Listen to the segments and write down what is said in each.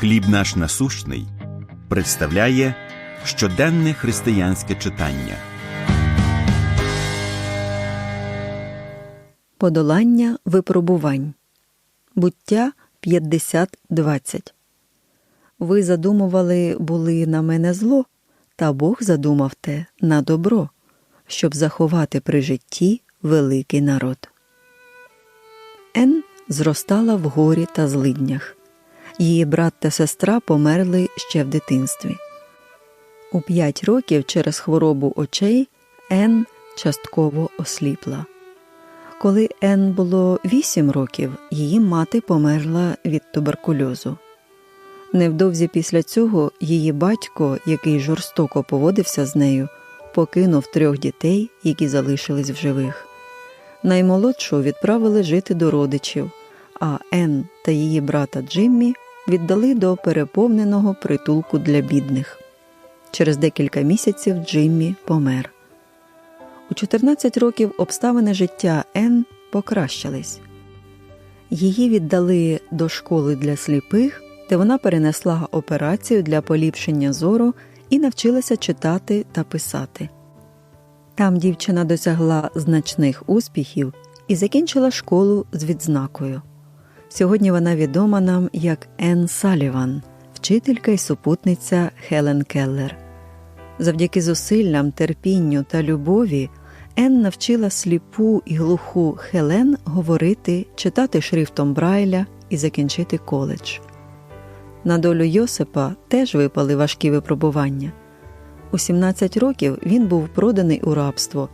Хліб наш насущний представляє щоденне християнське читання. Подолання випробувань. Буття 50.20 Ви задумували були на мене зло, та Бог задумав те на добро, щоб заховати при житті великий народ. Ен зростала в горі та злиднях. Її брат та сестра померли ще в дитинстві. У п'ять років через хворобу очей Ен частково осліпла. Коли Ен було вісім років, її мати померла від туберкульозу. Невдовзі після цього її батько, який жорстоко поводився з нею, покинув трьох дітей, які залишились в живих. Наймолодшу відправили жити до родичів, а Ен та її брата Джиммі віддали до переповненого притулку для бідних. Через декілька місяців Джиммі помер. У 14 років обставини життя Ен покращились. Її віддали до школи для сліпих, де вона перенесла операцію для поліпшення зору і навчилася читати та писати. Там дівчина досягла значних успіхів і закінчила школу з відзнакою. Сьогодні вона відома нам як Ен Саліван, вчителька і супутниця Хелен Келлер. Завдяки зусиллям, терпінню та любові Ен навчила сліпу і глуху Хелен говорити, читати шрифтом Брайля і закінчити коледж. На долю Йосипа теж випали важкі випробування. У 17 років він був проданий у рабство,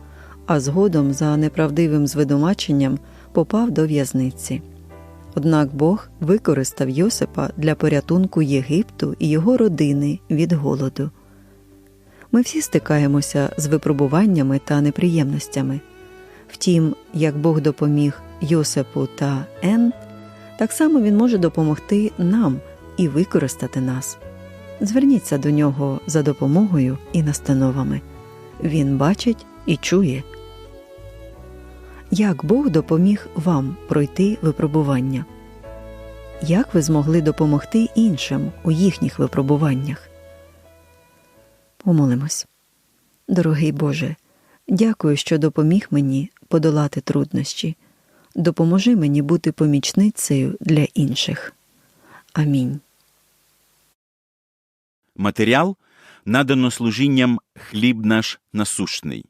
а згодом за неправдивим звинуваченням попав до в'язниці. Однак Бог використав Йосипа для порятунку Єгипту і його родини від голоду. Ми всі стикаємося з випробуваннями та неприємностями. Втім, як Бог допоміг Йосипу та Ен, так само він може допомогти нам і використати нас. Зверніться до нього за допомогою і настановами. Він бачить і чує. Як Бог допоміг вам пройти випробування? Як ви змогли допомогти іншим у їхніх випробуваннях? Помолимось. Дорогий Боже, дякую, що допоміг мені подолати труднощі. Допоможи мені бути помічницею для інших. Амінь. Матеріал надано служінням хліб наш насущний.